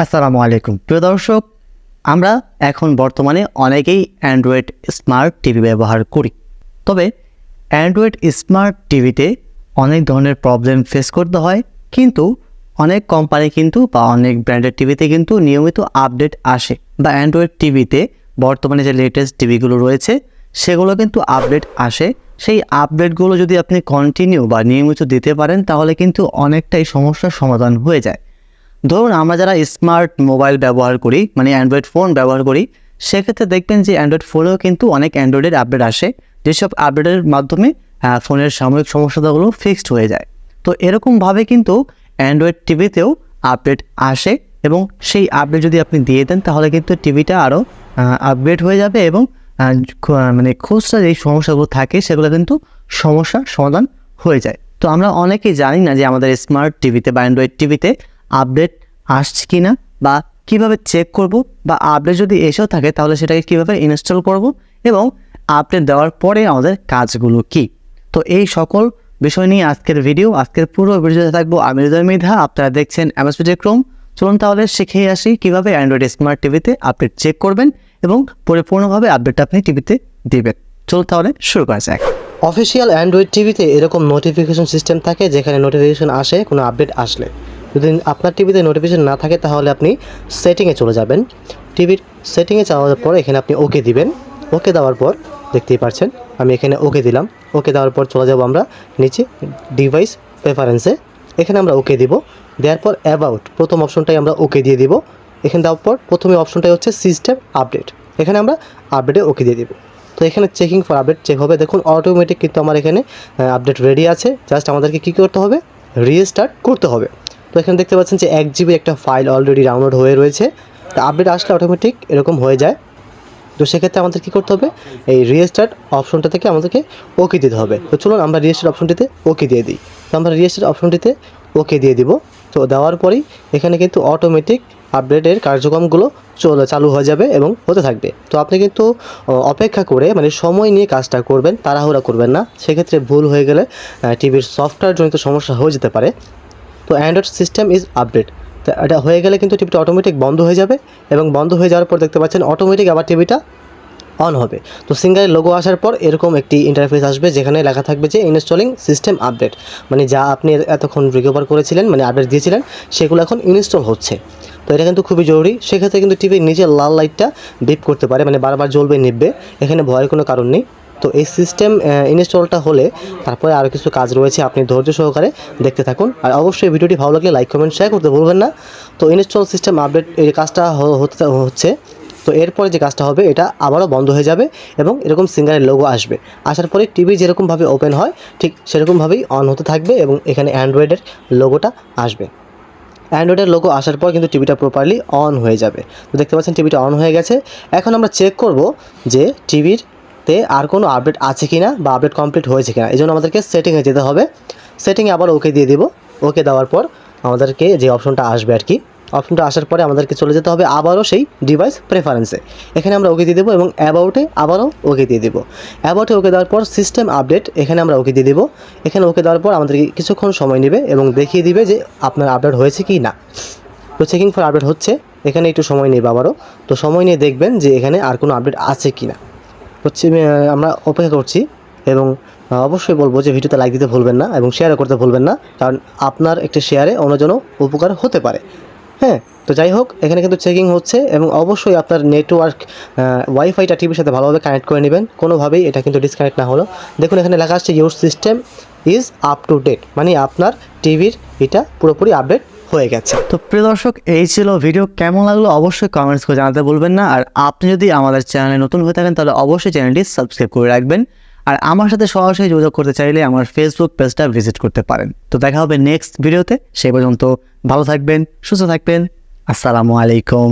আসসালামু আলাইকুম। প্রিয় দর্শক, আমরা এখন বর্তমানে অনেকেই অ্যান্ড্রয়েড স্মার্ট টিভি ব্যবহার করি। তবে অ্যান্ড্রয়েড স্মার্ট টিভিতে অনেক ধরনের প্রবলেম ফেস করতে হয়, কিন্তু অনেক কোম্পানি কিন্তু বা অনেক ব্র্যান্ডের টিভিতে কিন্তু নিয়মিত আপডেট আসে বা অ্যান্ড্রয়েড টিভিতে বর্তমানে যে লেটেস্ট টিভিগুলো রয়েছে, সেগুলো কিন্তু আপডেট আসে। সেই আপডেটগুলো যদি আপনি কন্টিনিউ বা নিয়মিত দিতে পারেন, তাহলে কিন্তু অনেকটাই সমস্যার সমাধান হয়ে যায়। ধরুন আমরা যারা স্মার্ট মোবাইল ব্যবহার করি মানে অ্যান্ড্রয়েড ফোন ব্যবহার করি, সেক্ষেত্রে দেখবেন যে অ্যান্ড্রয়েড ফোনেও কিন্তু অনেক অ্যান্ড্রয়েডের আপডেট আসে। যেসব আপডেটের মাধ্যমে ফোনের সাময়িক সমস্যাগুলো ফিক্সড হয়ে যায়। তো এরকমভাবে কিন্তু অ্যান্ড্রয়েড টিভিতেও আপডেট আসে এবং সেই আপডেট যদি আপনি দিয়ে দেন, তাহলে কিন্তু টিভিটা আরও আপগ্রেড হয়ে যাবে এবং মানে খুচরা যেই সমস্যাগুলো থাকে, সেগুলো কিন্তু সমস্যার সমাধান হয়ে যায়। তো আমরা অনেকেই জানি না যে আমাদের স্মার্ট টিভিতে বা অ্যান্ড্রয়েড টিভিতে আপডেট আসছে কি না বা কীভাবে চেক করব বা আপডেট যদি এসেও থাকে তাহলে সেটাকে কীভাবে ইনস্টল করব এবং আপডেট দেওয়ার পরে আমাদের কাজগুলো কি? তো এই সকল বিষয় নিয়ে আজকের ভিডিও আজকের পুরো ভিডিওতে থাকব আমি হৃদয় মৃধা, আপনারা দেখছেন অ্যামাসপিডে ক্রোম চলুন তাহলে শিখে আসি কীভাবে অ্যান্ড্রয়েড স্মার্ট টিভিতে আপডেট চেক করবেন এবং পরিপূর্ণভাবে আপডেটটা আপনি টিভিতে দেবেন। চলুন তাহলে শুরু করা যাক। অফিসিয়াল অ্যান্ড্রয়েড টিভিতে এরকম নোটিফিকেশন সিস্টেম থাকে যেখানে নোটিফিকেশন আসে, কোনো আপডেট আসলে। যদি আপনার টিভিতে নোটিফিকেশন না থাকে, তাহলে আপনি সেটিংয়ে চলে যাবেন। টিভির সেটিংয়ে যাওয়ার পর এখানে আপনি ওকে দিবেন। ওকে দেওয়ার পর দেখতেই পাচ্ছেন আমি এখানে ওকে দিলাম। ওকে দেওয়ার পর চলে যাব আমরা নিচে ডিভাইস প্রেফারেন্সে এখানে আমরা ওকে দিব। দেওয়ার পর অ্যাবাউট প্রথম অপশনটাই আমরা ওকে দিয়ে দিব। এখানে দেওয়ার পর প্রথমে অপশনটাই হচ্ছে সিস্টেম আপডেট এখানে আমরা আপডেটে ওকে দিয়ে দিব। তো এখানে চেকিং ফর আপডেট চেক হবে। দেখুন অটোমেটিক কিন্তু আমার এখানে আপডেট রেডি আছে। জাস্ট আমাদেরকে কী করতে হবে? রিস্টার্ট করতে হবে। তো এখানে দেখতে পাচ্ছেন যে এক জিবি একটা ফাইল অলরেডি ডাউনলোড হয়ে রয়েছে। তো আপডেট আসলে অটোমেটিক এরকম হয়ে যায়। তো সেক্ষেত্রে আমাদের কী করতে হবে? এই রিস্টার্ট অপশনটা থেকে আমাদেরকে ওকে দিতে হবে। তো চলুন আমরা রিস্টার্ট অপশনটিতে ওকে দিয়ে দিই। তো আমরা রিস্টার্ট অপশনটিতে ওকে দিয়ে দিব। তো দেওয়ার পরেই এখানে কিন্তু অটোমেটিক আপডেটের কার্যক্রমগুলো চলে, চালু হয়ে যাবে এবং হতে থাকবে। তো আপনি কিন্তু অপেক্ষা করে মানে সময় নিয়ে কাজটা করবেন, তাড়াহুড়া করবেন না। সেক্ষেত্রে ভুল হয়ে গেলে টিভির সফটওয়্যারজনিত সমস্যা হয়ে যেতে পারে। তো অ্যান্ড্রয়েড সিস্টেম ইজ আপডেট তো এটা হয়ে গেলে কিন্তু টিভিটা অটোমেটিক বন্ধ হয়ে যাবে এবং বন্ধ হয়ে যাওয়ার পর দেখতে পাচ্ছেন অটোমেটিক আবার টিভিটা অন হবে। তো সিঙ্গারের লোগো আসার পর এরকম একটি ইন্টারফেস আসবে যেখানে লেখা থাকবে যে ইনস্টলিং সিস্টেম আপডেট মানে যা আপনি এতক্ষণ রিকভার করেছিলেন মানে আপডেট দিয়েছিলেন, সেগুলো এখন ইনস্টল হচ্ছে। তো এটা কিন্তু খুবই জরুরি। সেক্ষেত্রে কিন্তু টিভির নিচে লাল লাইটটা বিপ করতে পারে মানে বারবার জ্বলবে নিববে এখানে ভয়ের কোনো কারণ নেই। তো এই সিস্টেম ইনস্টলটা হলে তারপরে আরও কিছু কাজ রয়েছে, আপনি ধৈর্য সহকারে দেখতে থাকুন। আর অবশ্যই ভিডিওটি ভালো লাগলে লাইক কমেন্ট শেয়ার করতে ভুলবেন না। তো ইনস্টল সিস্টেম আপডেট এই কাজটা হচ্ছে, তো এরপরে যে কাজটা হবে, এটা আবারও বন্ধ হয়ে যাবে এবং এরকম সিঙ্গারের লোগো আসবে। আসার পরে টিভি যেরকমভাবে ওপেন হয়, ঠিক সেরকমভাবেই অন হতে থাকবে এবং এখানে অ্যান্ড্রয়েডের লোগোটা আসবে। অ্যান্ড্রয়েডের লোগো আসার পর কিন্তু টিভিটা প্রপারলি অন হয়ে যাবে। তো দেখতে পাচ্ছেন টিভিটা অন হয়ে গেছে। এখন আমরা চেক করব যে টিভির তে আর কোনো আপডেট আছে কি না বা আপডেট কমপ্লিট হয়েছে কিনা এই জন্য আমাদেরকে সেটিংয়ে যেতে হবে। সেটিংয়ে আবার ওকে দিয়ে দিব। ওকে দেওয়ার পর আমাদেরকে যে অপশনটা আসবে আর কি অপশনটা আসার পরে আমাদেরকে চলে যেতে হবে আবারও সেই ডিভাইস প্রেফারেন্সে এখানে আমরা ওকে দিয়ে দেবো এবং অ্যাবাউটে আবারও ওকে দিয়ে দেবো। অ্যাবাউটে ওকে দেওয়ার পর সিস্টেম আপডেট এখানে আমরা ওকে দিয়ে দেবো। এখানে ওকে দেওয়ার পর আমাদেরকে কিছুক্ষণ সময় নেবে এবং দেখিয়ে দিবে যে আপনার আপডেট হয়েছে কি না। তো চেকিং ফর আপডেট হচ্ছে, এখানে একটু সময় নেবে আবারও। তো সময় নিয়ে দেখবেন যে এখানে আর কোনো আপডেট আছে কি না হচ্ছে আমরা অপেক্ষা করছি এবং অবশ্যই বলব যে ভিডিওতে লাইক দিতে ভুলবেন না এবং শেয়ারও করতে ভুলবেন না, কারণ আপনার একটি শেয়ারে অন্যজনও উপকার হতে পারে। হ্যাঁ তো যাই হোক, এখানে কিন্তু চেকিং হচ্ছে এবং অবশ্যই আপনার নেটওয়ার্ক ওয়াইফাইটা টিভির সাথে ভালোভাবে কানেক্ট করে নেবেন। কোনোভাবেই এটা কিন্তু ডিসকানেক্ট না হলো। দেখুন, এখানে লেখা আসছে your system is up to date মানে আপনার টিভির এটা পুরোপুরি আপডেট হয়ে গেছে। তো প্রিয় দর্শক, এই ছিল ভিডিও। কেমন লাগল অবশ্যই কমেন্টস করে জানাতে বলবেন না। আর আপনি যদি আমাদের চ্যানেলে নতুন হয়ে থাকেন, তাহলে অবশ্যই চ্যানেলটি সাবস্ক্রাইব করে রাখবেন। আর আমার সাথে সরাসরি যোগাযোগ করতে চাইলে আমার ফেসবুক পেজটা ভিজিট করতে পারেন। তো দেখা হবে নেক্সট ভিডিওতে সেই পর্যন্ত ভালো থাকবেন, সুস্থ থাকবেন। আসসালামু আলাইকুম।